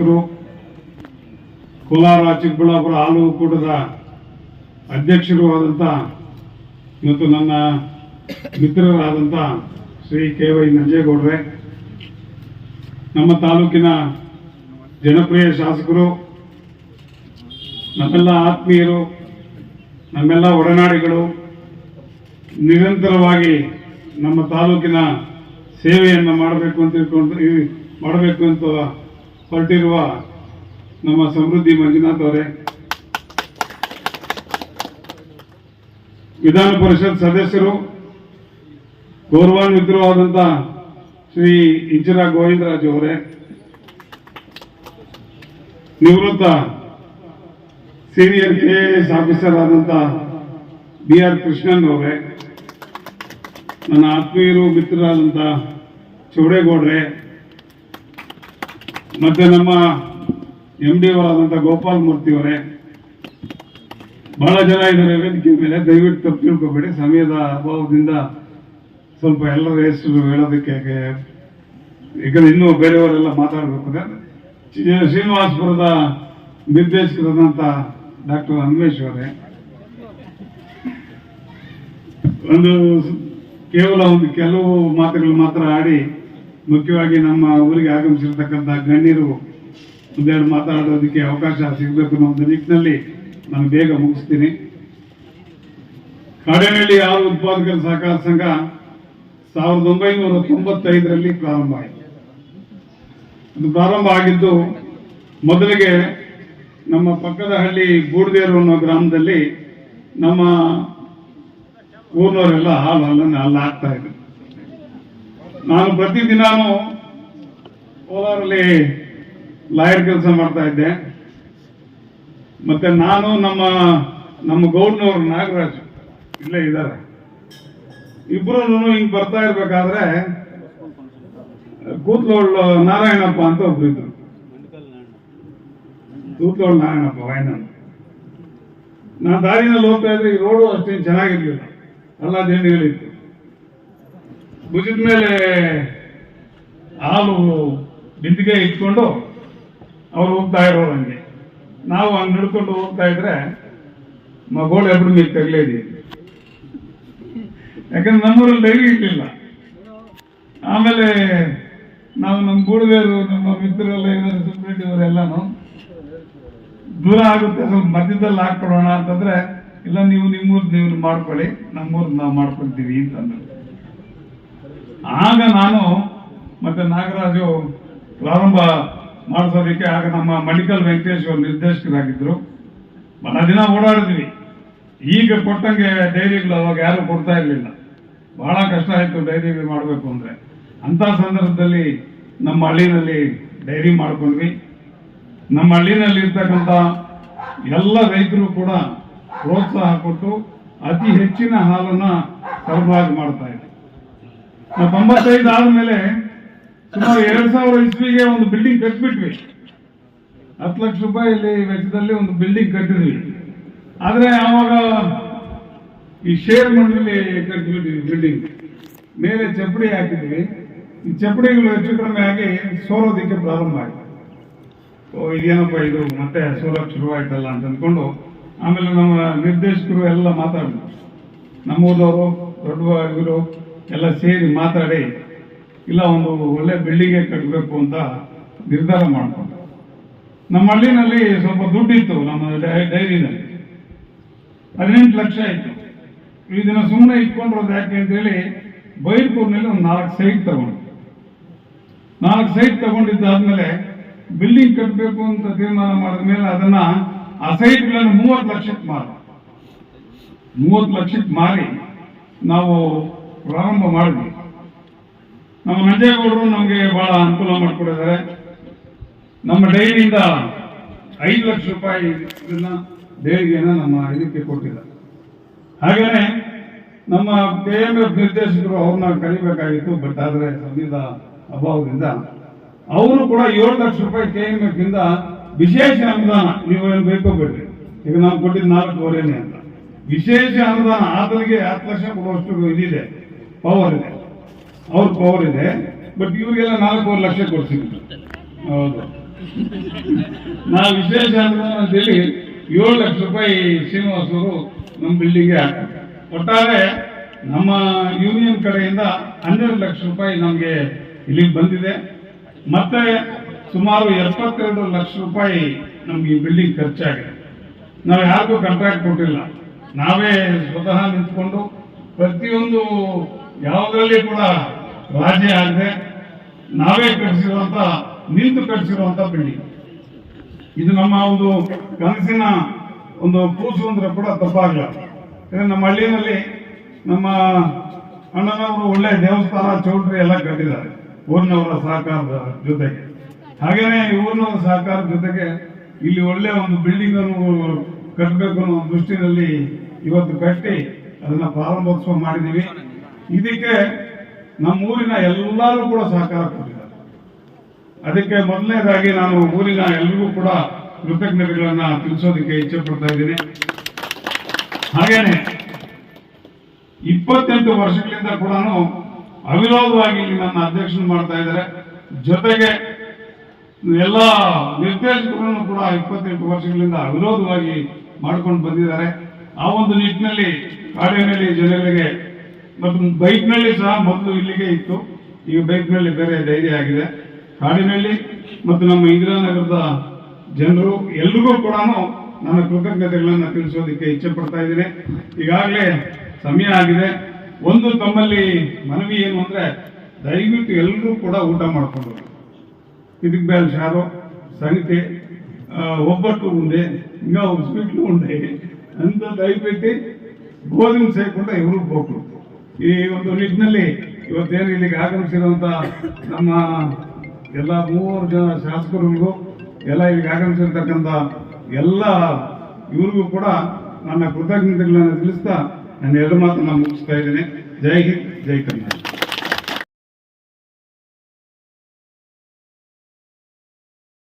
ಶಾಸಕರು, ಕೋಲಾರ, ಚಿಕ್ಕಬಳ್ಳಾಪುರ ಹಾಲು ಒಕ್ಕೂಟದ ಅಧ್ಯಕ್ಷರು ಆದಂಥ ಮತ್ತು ನನ್ನ ಮಿತ್ರರಾದಂಥ ಶ್ರೀ ಕೆ ವೈ ನಂಜೇಗೌಡ್ರೆ, ನಮ್ಮ ತಾಲೂಕಿನ ಜನಪ್ರಿಯ ಶಾಸಕರು, ನಮ್ಮೆಲ್ಲ ಆತ್ಮೀಯರು, ನಮ್ಮೆಲ್ಲ ಒಡನಾಡಿಗಳು, ನಿರಂತರವಾಗಿ ನಮ್ಮ ತಾಲೂಕಿನ ಸೇವೆಯನ್ನು ಮಾಡಬೇಕು ಅಂತ ಮಾಡಬೇಕು ಅಂತ ಹೊರಟಿರುವ ನಮ್ಮ ಸಮೃದ್ಧಿ ಮಂಜುನಾಥ್ ಅವರೇ, ವಿಧಾನ ಪರಿಷತ್ ಸದಸ್ಯರು ಗೌರವಾನ್ವಿತರು ಆದಂಥ ಶ್ರೀ ಇಂಚರಾ ಗೋವಿಂದರಾಜ್ ಅವರೇ, ನಿವೃತ್ತ ಸೀನಿಯರ್ ಕೆ ಎಸ್ ಆಫೀಸರ್ ಆದಂಥ ಬಿ ಆರ್ ಕೃಷ್ಣನ್ ಅವರೇ, ನನ್ನ ಆತ್ಮೀಯರು ಮಿತ್ರರಾದಂಥ ಚೌಡೇಗೌಡ್ರೆ ಮತ್ತೆ ನಮ್ಮ ಎಂ ಡಿ ಅವರಾದಂಥ ಗೋಪಾಲ್ ಮೂರ್ತಿ ಅವರೇ, ಬಹಳ ಜನ ಇದ್ದಾರೆ ವೇದಿಕೆ ಮೇಲೆ. ದಯವಿಟ್ಟು ತಪ್ಪು ತಿಳ್ಕೊಬೇಡಿ. ಸಮಯದ ಅಭಾವದಿಂದ ಸ್ವಲ್ಪ ಎಲ್ಲರ ಹೆಸರು ಹೇಳೋದಕ್ಕೆ ಯಾಕಂದ್ರೆ ಇನ್ನೂ ಬೇರೆಯವರೆಲ್ಲ ಮಾತಾಡಬೇಕು ಶ್ರೀನಿವಾಸಪುರದ ನಿರ್ದೇಶಕರಾದಂತ ಡಾಕ್ಟರ್ ಅನ್ವೇಶ್ ಅವರೇ. ಒಂದು ಕೇವಲ ಒಂದು ಕೆಲವು ಮಾತುಗಳು ಮಾತ್ರ ಆಡಿ ಮುಖ್ಯವಾಗಿ ನಮ್ಮ ಊರಿಗೆ ಆಗಮಿಸಿರ್ತಕ್ಕಂಥ ಗಣ್ಯರು ಒಂದೆರಡು ಮಾತಾಡೋದಕ್ಕೆ ಅವಕಾಶ ಸಿಗಬೇಕು ಅನ್ನೋ ಒಂದು ನಿಟ್ಟಿನಲ್ಲಿ ನಾನು ಬೇಗ ಮುಗಿಸ್ತೀನಿ. ಕಾಡೇನಹಳ್ಳಿ ಹಾಲು ಉತ್ಪಾದಕರ ಸಹಕಾರ ಸಂಘ ಸಾವಿರದ ಒಂಬೈನೂರ ತೊಂಬತ್ತೈದರಲ್ಲಿ ಪ್ರಾರಂಭ ಆಯಿತು. ಅದು ಪ್ರಾರಂಭ ಆಗಿದ್ದು ಮೊದಲಿಗೆ ನಮ್ಮ ಪಕ್ಕದ ಹಳ್ಳಿ ಗೂಡ್ದೇರು ಅನ್ನೋ ಗ್ರಾಮದಲ್ಲಿ ನಮ್ಮ ಊರಿನವರೆಲ್ಲ ಹಾಲು ಹಾಲನ್ನು ಅಲ್ಲಿ ಹಾಕ್ತಾ ಇದ್ರು. ನಾನು ಪ್ರತಿದಿನಾನು ಕೋಲಾರಲ್ಲಿ ಲಾಯರ್ ಕೆಲಸ ಮಾಡ್ತಾ ಇದ್ದೆ. ಮತ್ತೆ ನಾನು ನಮ್ಮ ನಮ್ಮ ಗೌಡ್ನವರು ನಾಗರಾಜ್ ಇಲ್ಲೇ ಇದ್ದಾರೆ. ಇಬ್ಬರು ಹಿಂಗ್ ಬರ್ತಾ ಇರ್ಬೇಕಾದ್ರೆ ಕೂತ್ಲೋಳ್ ನಾರಾಯಣಪ್ಪ ಅಂತ ಒಬ್ರು ಇದ್ರು. ಕೂತ್ಲೋಳ್ ನಾರಾಯಣಪ್ಪ ವಾಯ್ನನ್ ನಾನು ದಾರಿನಲ್ಲಿ ಹೋಗ್ತಾ ಇದ್ರೆ ಈ ರೋಡು ಅಷ್ಟೇನು ಚೆನ್ನಾಗಿರ್ಲಿಲ್ಲ. ಎಲ್ಲ ದಿಂಡಿಗಳಿತ್ತು ಭುಜದ ಮೇಲೆ ಹಾಲು ಬಿದ್ದಿಗೆ ಇಟ್ಕೊಂಡು ಅವ್ರು ಹೋಗ್ತಾ ಇರೋರು ಹಂಗೆ. ನಾವು ಹಂಗೆ ನಡ್ಕೊಂಡು ಹೋಗ್ತಾ ಇದ್ರೆ ಮಗೋಳು ಎಬ್ರು ಮೇಲೆ ತಗಲೇದಿ ಯಾಕಂದ್ರೆ ನಮ್ಮೂರಲ್ಲಿ ಡೈರಿ ಇರಲಿಲ್ಲ. ಆಮೇಲೆ ನಾವು ನಮ್ಮ ಗೂಡುಗೇರು ನಮ್ಮ ಮಿತ್ರರೆಲ್ಲ ಇದ್ದಾರೆ ಸುಪ್ರೀಟ್ ಇವರೆಲ್ಲಾನು, ದೂರ ಆಗುತ್ತೆ, ಸ್ವಲ್ಪ ಮಧ್ಯದಲ್ಲಿ ಹಾಕ್ಕೊಡೋಣ ಅಂತಂದ್ರೆ, ಇಲ್ಲ, ನೀವು ನಿಮ್ಮೂರು ನೀವು ಮಾಡ್ಕೊಳ್ಳಿ ನಮ್ಮೂರು ನಾವು ಮಾಡ್ಕೊಳ್ತೀವಿ ಅಂತಂದ್ರು. ಆಗ ನಾನು ಮತ್ತೆ ನಾಗರಾಜು ಪ್ರಾರಂಭ ಮಾಡಿಸೋದಕ್ಕೆ ಆಗ ನಮ್ಮ ಮಡಿಕಲ್ ವೆಂಕಟೇಶ್ ಅವರು ನಿರ್ದೇಶಕರಾಗಿದ್ದರು ಬಹಳ ದಿನ ಓಡಾಡಿದ್ವಿ. ಈಗ ಕೊಟ್ಟಂಗೆ ಡೈರಿಗಳು ಅವಾಗ ಯಾರು ಕೊಡ್ತಾ ಇರಲಿಲ್ಲ. ಬಹಳ ಕಷ್ಟ ಆಯಿತು ಡೈರಿ ಮಾಡಬೇಕು ಅಂದರೆ. ಅಂಥ ಸಂದರ್ಭದಲ್ಲಿ ನಮ್ಮ ಹಳ್ಳಿನಲ್ಲಿ ಡೈರಿ ಮಾಡ್ಕೊಂಡ್ವಿ. ನಮ್ಮ ಹಳ್ಳಿನಲ್ಲಿ ಇರ್ತಕ್ಕಂಥ ಎಲ್ಲ ರೈತರು ಕೂಡ ಪ್ರೋತ್ಸಾಹ ಕೊಟ್ಟು ಅತಿ ಹೆಚ್ಚಿನ ಹಾಲನ್ನು ಸರಬರಾಜು ಮಾಡ್ತಾ ನಾವು ತೊಂಬತ್ತೈದು ಆದ್ಮೇಲೆ ಸುಮಾರು ಎರಡ್ ಸಾವಿರ ಇಸ್ವಿಗೆ ಒಂದು ಬಿಲ್ಡಿಂಗ್ ಕಟ್ಬಿಟ್ವಿ. ಹತ್ತು ಲಕ್ಷ ರೂಪಾಯಿ ವೆಚ್ಚದಲ್ಲಿ ಒಂದು ಬಿಲ್ಡಿಂಗ್ ಕಟ್ಟಿದ್ವಿ. ಆದ್ರೆ ಆವಾಗ ಈ ಶೇರ್ ಮಂಡಲಿ ಕಟ್ಬಿಟ್ಟಿದ್ವಿ ಬಿಲ್ಡಿಂಗ್ ಮೇಲೆ ಚಪ್ಪಡಿ ಹಾಕಿದ್ವಿ. ಈ ಚಪ್ಪಡಿಗಳು ಹೆಚ್ಚು ಕಡಿಮೆ ಆಗಿ ಸೋರೋದಕ್ಕೆ ಪ್ರಾರಂಭ ಆಯ್ತು. ಓ, ಇದೇನಪ್ಪ ಇದು? ಮತ್ತೆ ಸೋಲಕ್ಕೆ ಶುರುವಾಯ್ತಲ್ಲ ಅಂತ ಅಂದ್ಕೊಂಡು ಆಮೇಲೆ ನಮ್ಮ ನಿರ್ದೇಶಕರು ಎಲ್ಲ ಮಾತಾಡಿದ್ರು. ನಮ್ಮೂರವರು ದೊಡ್ಡ ಇವರು ಎಲ್ಲ ಸೇರಿ ಮಾತಾಡಿ, ಇಲ್ಲ, ಒಂದು ಒಳ್ಳೆ ಬಿಲ್ಡಿಂಗೇ ಕಟ್ಟಬೇಕು ಅಂತ ನಿರ್ಧಾರ ಮಾಡಿಕೊಂಡು ನಮ್ಮ ಹಳ್ಳಿನಲ್ಲಿ ಸ್ವಲ್ಪ ದುಡ್ಡಿತ್ತು ನಮ್ಮ ಡೈರಿನಲ್ಲಿ. ಹದಿನೆಂಟು ಲಕ್ಷ ಇತ್ತು. ಇದನ್ನ ಸುಮ್ಮನೆ ಇಟ್ಕೊಂಡಿರೋದು ಯಾಕೆ ಅಂತೇಳಿ ಬೈರ್ಪುರ್ನಲ್ಲಿ ಒಂದು ನಾಲ್ಕು ಸೈಟ್ ತಗೊಂಡು ನಾಲ್ಕು ಸೈಟ್ ತಗೊಂಡಿದ್ದಾದ್ಮೇಲೆ ಬಿಲ್ಡಿಂಗ್ ಕಟ್ಟಬೇಕು ಅಂತ ತೀರ್ಮಾನ ಮಾಡಿದ ಮೇಲೆ ಅದನ್ನ ಆ ಸೈಟ್ಗಳನ್ನು ಮೂವತ್ತು ಲಕ್ಷಕ್ಕೆ ಮಾರ. ಮೂವತ್ತು ಲಕ್ಷಕ್ಕೆ ಮಾರಿ ನಾವು ಪ್ರಾರಂಭ ಮಾಡಿದ್ವಿ. ನಮ್ಮ ನಂಜೇಗೌಡರು ನಮಗೆ ಬಹಳ ಅನುಕೂಲ ಮಾಡಿಕೊಡಿದ್ದಾರೆ ನಮ್ಮ ಡೈರಿಯಿಂದ ಐದು ಲಕ್ಷ ರೂಪಾಯಿ ಡೈರಿಗೆನ ನಮ್ಮ ಇದಕ್ಕೆ ಕೊಟ್ಟಿದ್ದಾರೆ. ಹಾಗೇನೆ ನಮ್ಮ ಕೆ ಎಂ ಎಫ್ ನಿರ್ದೇಶಕರು ಅವ್ರನ್ನ ಕರಿಬೇಕಾಗಿತ್ತು, ಬಟ್ ಆದರೆ ಸಮಯದ ಅಭಾವದಿಂದ ಅವರು ಕೂಡ ಏಳು ಲಕ್ಷ ರೂಪಾಯಿ ಕೆ ಎಂ ಎಫ್ ಇಂದ ವಿಶೇಷ ಅನುದಾನ ನೀವು ಏನು ಬೇಕೋಬೇಡ್ರಿ ಈಗ ನಾವು ಕೊಟ್ಟಿದ್ದು ನಾಲ್ಕೂವರೆನೇ ಅಂತ. ವಿಶೇಷ ಅನುದಾನ, ಆತನಿಗೆ ಹತ್ತು ಲಕ್ಷ ಕೊಡುವಷ್ಟು ಇದಿದೆ. ಪವರ್ ಇದೆ. ಅವ್ರ ಪವರ್ ಇದೆ ಬಟ್ ಇವರಿಗೆಲ್ಲ ನಾಲ್ಕೂವರೆ ಲಕ್ಷ ಕೊಡ್ತೀವಿ ಹೌದು. ನಾವು ವಿಶೇಷ ಅಂತೇಳಿ ಏಳು ಲಕ್ಷ ರೂಪಾಯಿ ಶ್ರೀನಿವಾಸ್ ಅವರು ನಮ್ಮ ಬಿಲ್ಡಿಂಗ್ಗೆ ಹಾಕ್ತಾರೆ. ಒಟ್ಟಾರೆ ನಮ್ಮ ಯೂನಿಯನ್ ಕಡೆಯಿಂದ ಹನ್ನೆರಡು ಲಕ್ಷ ರೂಪಾಯಿ ನಮಗೆ ಇಲ್ಲಿಗೆ ಬಂದಿದೆ. ಮತ್ತೆ ಸುಮಾರು ಎಪ್ಪತ್ತೆರಡು ಲಕ್ಷ ರೂಪಾಯಿ ನಮ್ಗೆ ಈ ಬಿಲ್ಡಿಂಗ್ ಖರ್ಚಾಗಿದೆ. ನಾವು ಯಾರಿಗೂ ಕಾಂಟ್ರಾಕ್ಟ್ ಕೊಟ್ಟಿಲ್ಲ. ನಾವೇ ಸ್ವತಃ ನಿಂತ್ಕೊಂಡು ಪ್ರತಿಯೊಂದು ಯಾವುದರಲ್ಲಿ ಕೂಡ ರಾಜಿ ಆಗದೆ ನಾವೇ ಕಟ್ಟಿಸಿರುವಂತ, ನಿಂತು ಕಟ್ಟಿಸಿರುವಂತ ಬಿಲ್ಡಿಂಗ್ ಇದು ನಮ್ಮ ಒಂದು ಕನಸಿನ ಒಂದು ಕೂಸು ಅಂದ್ರೆ ಕೂಡ ತಪ್ಪಾಗಲ್ಲ ಯಾಕಂದ್ರೆ ನಮ್ಮ ಹಳ್ಳಿನಲ್ಲಿ ನಮ್ಮ ಅಣ್ಣನವರು ಒಳ್ಳೆ ದೇವಸ್ಥಾನ ಚೌಟ್ರಿ ಎಲ್ಲ ಕಟ್ಟಿದ್ದಾರೆ, ಊರಿನವರ ಸಹಕಾರದ ಜೊತೆಗೆ. ಹಾಗೇನೆ ಊರಿನವರ ಸಹಕಾರದ ಜೊತೆಗೆ ಇಲ್ಲಿ ಒಳ್ಳೆ ಒಂದು ಬಿಲ್ಡಿಂಗ್ ಅನ್ನು ಕಟ್ಟಬೇಕು ಅನ್ನೋ ದೃಷ್ಟಿನಲ್ಲಿ ಇವತ್ತು ಕಟ್ಟಿ ಅದನ್ನ ಪ್ರಾರಂಭೋತ್ಸವ ಮಾಡಿದೀವಿ ಇದಕ್ಕೆ ನಮ್ಮ ಊರಿನ ಎಲ್ಲರೂ ಕೂಡ ಸಹಕಾರ ಕೊಟ್ಟಿದ್ದಾರೆ. ಅದಕ್ಕೆ ಮೊದಲನೇದಾಗಿ ನಾನು ಊರಿನ ಎಲ್ರಿಗೂ ಕೂಡ ಕೃತಜ್ಞತೆಗಳನ್ನ ತಿಳಿಸೋದಕ್ಕೆ ಇಚ್ಛೆ ಪಡ್ತಾ ಇದ್ದೀನಿ. ಹಾಗೇನೆ ಇಪ್ಪತ್ತೆಂಟು ವರ್ಷಗಳಿಂದ ಕೂಡ ಅವಿರೋಧವಾಗಿ ನನ್ನ ಅಧ್ಯಕ್ಷನ ಮಾಡ್ತಾ ಇದ್ದಾರೆ. ಜೊತೆಗೆ ಎಲ್ಲ ನಿರ್ದೇಶಕರನ್ನು ಕೂಡ ಇಪ್ಪತ್ತೆಂಟು ವರ್ಷಗಳಿಂದ ಅವಿರೋಧವಾಗಿ ಮಾಡ್ಕೊಂಡು ಬಂದಿದ್ದಾರೆ. ಆ ಒಂದು ನಿಟ್ಟಿನಲ್ಲಿ ಕಾಡಿನಲ್ಲಿ ಜನಗಳಿಗೆ ಮತ್ತು ಬೈಕ್ನಲ್ಲಿ ಸಹ ಮೊದಲು ಇಲ್ಲಿಗೆ ಇತ್ತು. ಈಗ ಬೈಕ್ನಲ್ಲಿ ಬೇರೆ ಧೈರ್ಯ ಆಗಿದೆ. ಕಾಡಿನಲ್ಲಿ ಮತ್ತು ನಮ್ಮ ಇಂದಿರಾನಗರದ ಜನರು ಎಲ್ರಿಗೂ ಕೂಡ ನನ್ನ ಕೃತಜ್ಞತೆಗಳನ್ನು ತಿಳಿಸೋದಕ್ಕೆ ಇಚ್ಛೆ ಪಡ್ತಾ ಇದ್ದೀನಿ. ಈಗಾಗಲೇ ಸಮಯ ಆಗಿದೆ. ಒಂದು ತಮ್ಮಲ್ಲಿ ಮನವಿ ಏನು ಅಂದರೆ, ದಯವಿಟ್ಟು ಎಲ್ಲರೂ ಕೂಡ ಊಟ ಮಾಡಿಕೊಂಡು ಇದಕ್ಕೆ ಬೇಲ್ ಶಾರು ಸಂಗತಿ ಒಬ್ಬಟ್ಟು ಉಂಡೆ ಹಿಂಗ ಉಸ್ಬಿಟ್ಟು ಉಂಡೆ ಅಂತ ದಯವಿಟ್ಟು ಗೋಧಿ ಸೇರಿಕೊಂಡ ಇವರು ಹೋಗ್ರು ಈ ಒಂದು ನಿಟ್ಟಿನಲ್ಲಿ ಇವತ್ತೇನು ಇಲ್ಲಿಗೆ ಆಗಮಿಸಿರುವಂತ ನಮ್ಮ ಎಲ್ಲ ಮೂವರು ಜನ ಶಾಸಕರಿಗೂ ಎಲ್ಲ ಇಲ್ಲಿಗೆ ಆಗಮಿಸಿರ್ತಕ್ಕಂಥ ಎಲ್ಲ ಇವ್ರಿಗೂ ಕೂಡ ನನ್ನ ಕೃತಜ್ಞತೆಗಳನ್ನು ತಿಳಿಸ್ತಾ ನನ್ನ ಎರಡು ಮಾತನ್ನು ಮುಗಿಸ್ತಾ ಇದ್ದೀನಿ. ಜೈ ಹಿಂದ್, ಜೈ ಕರ್ನಾಟಕ.